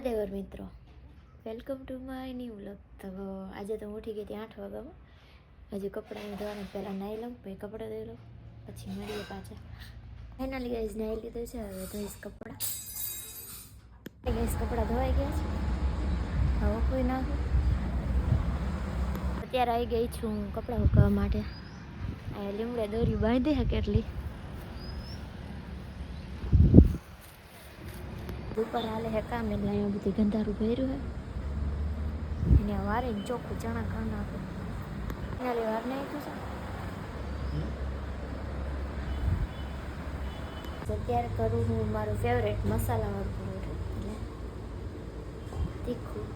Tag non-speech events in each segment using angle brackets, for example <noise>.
મહાદેવર મિત્રો. Welcome to my new vlog તો આજે તો હું ઉઠી ગઈ હતી આઠ વાગ્યામાં. હજી કપડાં ધોવાનું પહેલાં નાહી લઉં, પછી કપડાં ધોઈ લઉં, પછી મળીએ પાછા. ફાઇનલી ગાઈઝ નાહી લીધું છે. હવે ધોઈશ કપડાં. ગાઈઝ કપડાં ધોવાઈ ગયા છે. હવે કોઈ નાખું અત્યારે આવી ગઈ છું કપડાં ઉકાવવા માટે. આ લીમડે દોરી બાંધી કેટલી. ઉપર હાલે હે કામ, એટલે અહીંયા બધી ગંધારું ભર્યું હે. એને વારે ચોખ્ખું ચણા ખાણ આપે એના લે વાર નહીં તો અત્યારે કરું હું મારું ફેવરેટ મસાલાવાળું પરોઠું. એટલે તીખું.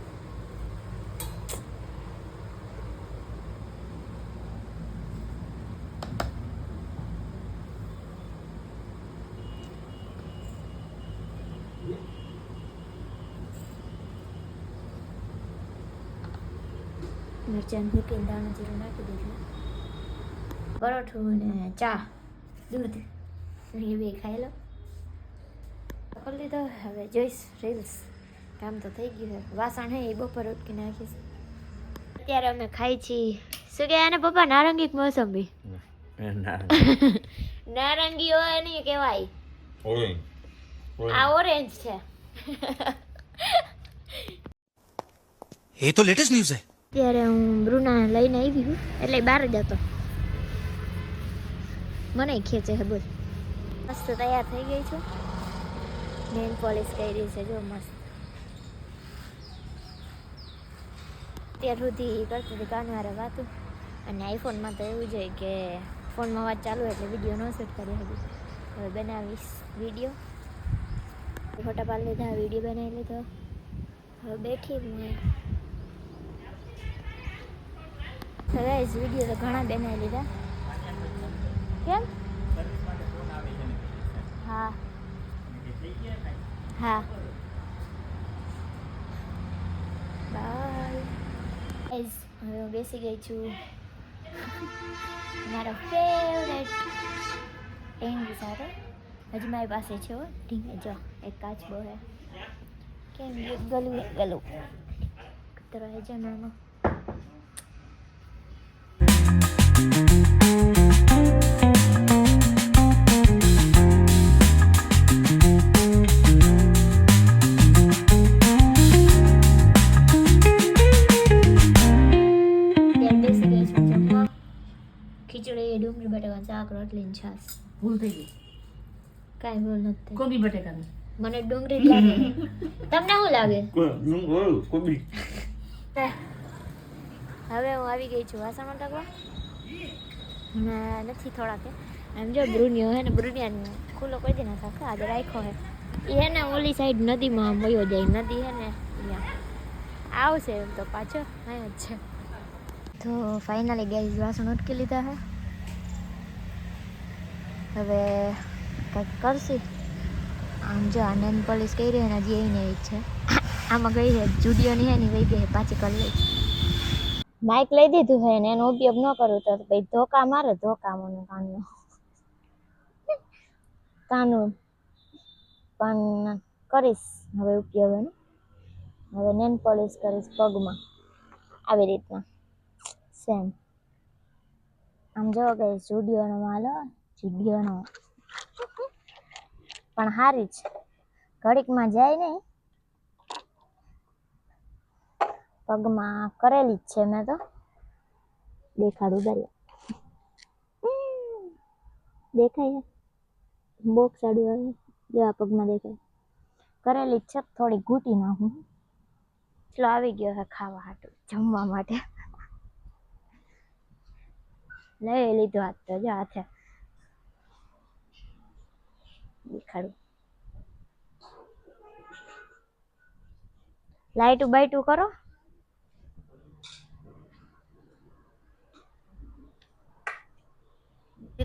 મરચાં મૂકીને દાણા જીરું નાખી દીધું. પરોઠું ને ચા દૂધ એ બે ખાઈ લો. લીધો. હવે જોઈશ રીલ્સ. કામ તો થઈ ગયું વાસણ હે બપોર ઉટકી નાખીશ. અત્યારે અમે ખાઈ છીએ. શું કે આને પપ્પા? નારંગી મોસંબી? <laughs> નારંગી. હોય નહીં કહેવાય. આ ઓરેન્જ છે. <laughs> ત્યારે હું બ્રુના લઈને આવી હું એટલે બહાર જ હતો. મને ખેંચે છે બોલ મસ્ત તૈયાર થઈ ગઈ છું. નેલ પોલિશ કરી છે, જો મસ્ત. અત્યાર સુધી કરતી હતી કાનવારે વાતું. અને આઈફોનમાં તો એવું છે કે ફોનમાં વાત ચાલુ એટલે વીડિયો ન શૂટ કરી હતી. હવે બનાવીશ વીડિયો ફોટા પાડી લીધા વીડિયો બનાવી લીધો. હવે બેઠી હું. ગાઈસ વીડિયો તો ઘણા બનાવી લીધા. કેમ? હા. હા. બાય. ગાઈસ હવે હું બેસી ગઈ છું. મારો ફેવરેટ ટીંગ સાથે હજી મારી પાસે છે હો. ઢીંગે, જો, એક કાચ હે. કેમ? ગલું ગલું. કતરો હે જનાનો ખીચડી ડુંગળી બટાકા શાક રોટલી છાશ. ભૂલ થઈ ગઈ. કાંઈ ભૂલ નથી કોબી બટેકાની. મને ડુંગળી લાગે. તમને શું લાગે? હવે હું આવી ગઈ છું. વાસણ ટકવા અને નથી થોડાક. એમ જો બ્રુનિયો હે ને બ્રુનિયા ખુલ્લો કરી દે નાખા આજે રાખ્યો હે. એ હે ને ઓલી સાઈડ નદીમાં વયો જાય. નદી હે ને આવશે એમ તો પાછો, અહીંયા જ છે. તો ફાઇનલી ગઈ વાસણ ઉટકી લીધા હે. હવે કંઈક કરશી. આમ જો આ નેન પોલિશ કરી રહી ને, હજી એને જ છે. <coughs> આમાં ગઈ છે જુડિયોની હે ને વહી ગઈ પાછી કરી લઈ માઇક લઈ દીધું છે ને એનો ઉપયોગ ન કરું તો ભાઈ ધોકા મારે ધોકા મને કાનનો. કાનું પણ કરીશ હવે ઉપયોગ એનો. હવે નેન પોલિશ કરીશ પગમાં. આવી રીતના. સેમ આમ જો કે સ્ટુડિયોનો માલ સ્ટુડિયોનો પણ સારી જ. ઘડીકમાં જાય નહીં. પગમાં કરેલી જ છે મેં તો. દેખાડું દરિયા. દેખાય બોક્સ આડું આવે જેવા પગમાં દેખાય. કરેલી જ છે થોડી ઘૂંટી નાખું એટલો આવી ગયો છે ખાવા હાટું જમવા માટે. લઈ લીધો હાથ તો જો હાથે. દેખાડું. લાઈટું બાઈટું કરો.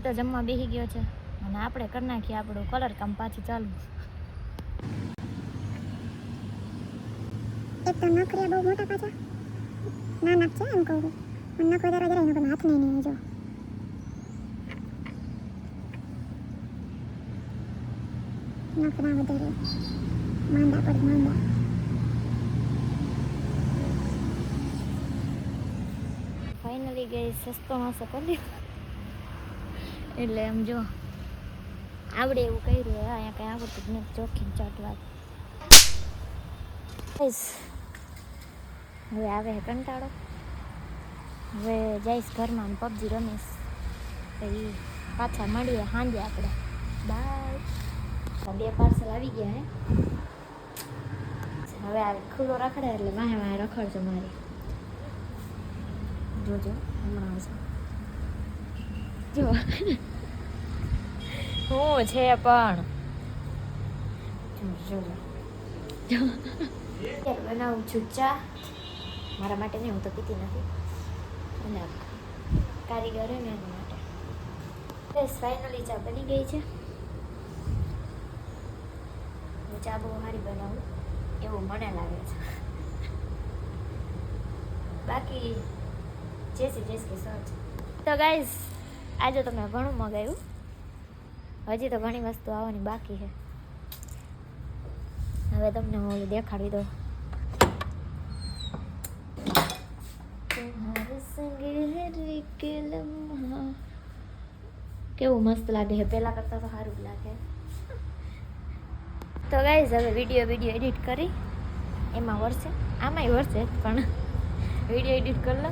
એ તો જમવા બેસી ગયો છે. અને આપણે કરી નાખીએ આપણું કલર કામ પાછું ચાલુ. એક તો મોટા પાછા ના નાખ છે એમ કહું પણ નખો જરા જરા એનો પણ હાથ નહીં નહીં ગઈ સસ્તો માસો કરી એટલે એમ જો. આવડે એવું કર્યું હોય અહીંયા કંઈ આવડતું જ નથી ચોખ્ખી ચાટવા. હવે આવે છે કંટાળો. હવે જઈશ ઘરમાં પબજી રમીશ. પછી પાછા મળીએ સાંજે આપણે. બાય. બે પાર્સલ આવી ગયા હે. હવે આ ખુલ્લો રખડે એટલે વાહે વાહે રખડજો મારી. જોજો, હમણાં આવશે. જો. હું છે પણ? બનાવું છું ચા. મારા માટે નહીં હું તો પીતી નથી. અને કારીગર ને એના માટે. બસ ફાઇનલી ચા બની ગઈ છે. હું ચા બહુ સારી બનાવું. એવું મને લાગે છે. બાકી જે છે જે કે સર. તો ગાઈઝ આજે તો મેં ઘણું મગાવ્યું. હજી તો ઘણી વસ્તુ આવવાની બાકી છે. હવે તમને હું દેખાડી દઉં. કેવું મસ્ત લાગે છે. પહેલાં કરતાં તો સારું લાગે. તો ગાઈઝ હવે વીડિયો વીડિયો એડિટ કરી. એમાં વરસે. આમાંય વરસે પણ વીડિયો એડિટ કરી લો.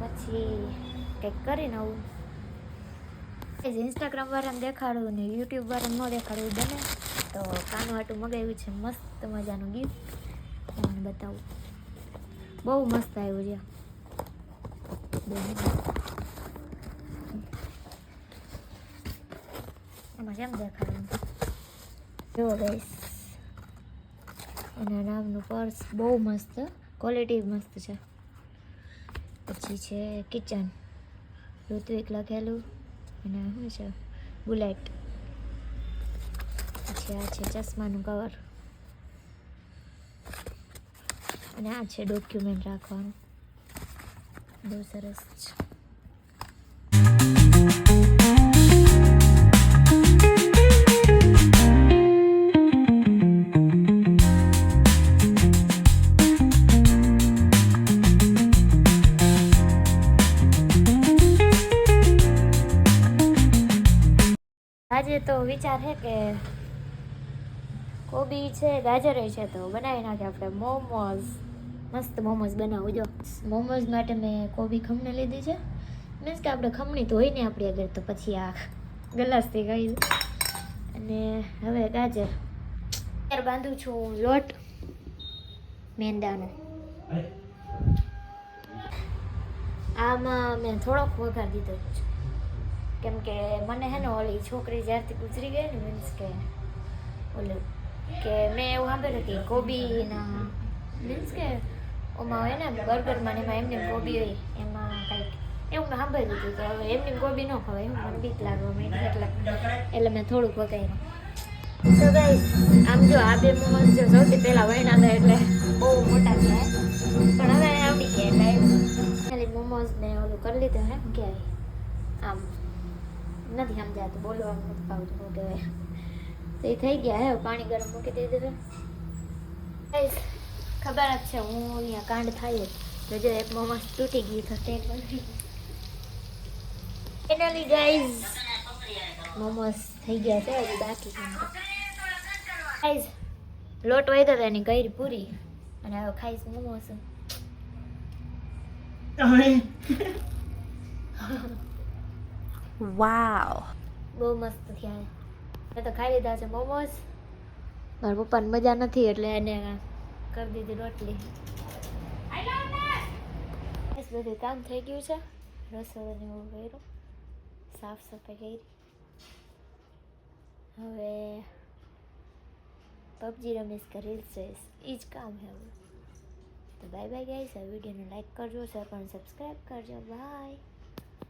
પછી કંઈક કરી નવું ઇન્સ્ટાગ્રામ વાળાને દેખાડું ને યુટ્યુબ વાળાને ન દેખાડવું બને. તો કાનું આટું મગાવ્યું છે, મસ્ત મજાનું ગિફ્ટ તમને બતાવું. બહુ મસ્ત આવ્યું છે. એમાં કેમ દેખાડ્યું જો ગઈશ એના નામનું પર્સ બહુ મસ્ત ક્વોલિટી મસ્ત છે. પછી છે કિચન ઋત્વિક લખેલું અને શું છે? બુલેટ. પછી આ છે ચશ્માનું કવર અને આ છે ડોક્યુમેન્ટ રાખવાનું. બહુ સરસ છે. આજે તો વિચાર છે કે કોબી છે ગાજર છે તો બનાવી નાખીએ આપણે. મોમોઝ. મસ્ત મોમોઝ બનાવું જો. મોમોઝ માટે મેં કોબી ખમણી લીધી છે. મીન્સ કે આપણે ખમણી ધોઈને આપણી આગળ તો પછી આ ગલાસથી ગઈ અને હવે ગાજર. ત્યાર બાંધું છું લોટ મેંદાનો. આમાં મેં થોડોક વઘાર દીધો છે. કેમ કે મને હે ને ઓલી છોકરી જ્યારથી ગુજરી ગઈ ને મીન્સ કે ઓલું કે મેં એવું સાંભળ્યું હતી કોબીના મીન્સ કે ઓમાં હોય ને બર્ગરમાં ને એમાં એમની કોબી હોય, એમાં કંઈક એવું મેં સાંભળ્યું હતું તો હવે એમની કોબી ન ખવાય, એવું મને બીક લાગવા માંડી એટલે એટલે મેં થોડુંક વગાડ્યું તો ભાઈ આમ જો આ બે મોમોસ જો સૌથી પહેલાં વણ્યા હતા એટલે બહુ મોટા છે પણ હવે આવડી ગયા એટલે મોમોસ ને ઓલું કરી લીધું હે કે આમ. નથી સમજાતું. બોલવાનું નથી ફાવતું શું કહેવાય. તો એ થઈ ગયા હે પાણી ગરમ મૂકી દીધું છે ખબર જ છે હું અહીંયા કાંડ થાય તો જો એક મોમોસ તૂટી ગયું તો તે ફાઇનલી ગાઈઝ મોમોસ થઈ ગયા છે હજી બાકી ગાઈઝ લોટ વધ્યો હતો એની ગઈ પૂરી. અને હવે ખાઈશ મોમોસ. <laughs> Wow. બહુ મસ્ત થયા. મેં તો ખાઈ લીધા છે મોમોસ. મારા પપ્પાને મજા નથી એટલે એને કરી દીધી રોટલી. બસ બધું કામ થઈ ગયું છે. રસોડાની હું એવું કર્યું. સાફ સફાઈ કરી. હવે પબજી રમીશ કરી છે. એ જ કામ છે હવે. તો બાય બાય ગાઈસ આ વિડીયોને લાઈક કરજો શેર પણ સબસ્ક્રાઈબ કરજો. બાય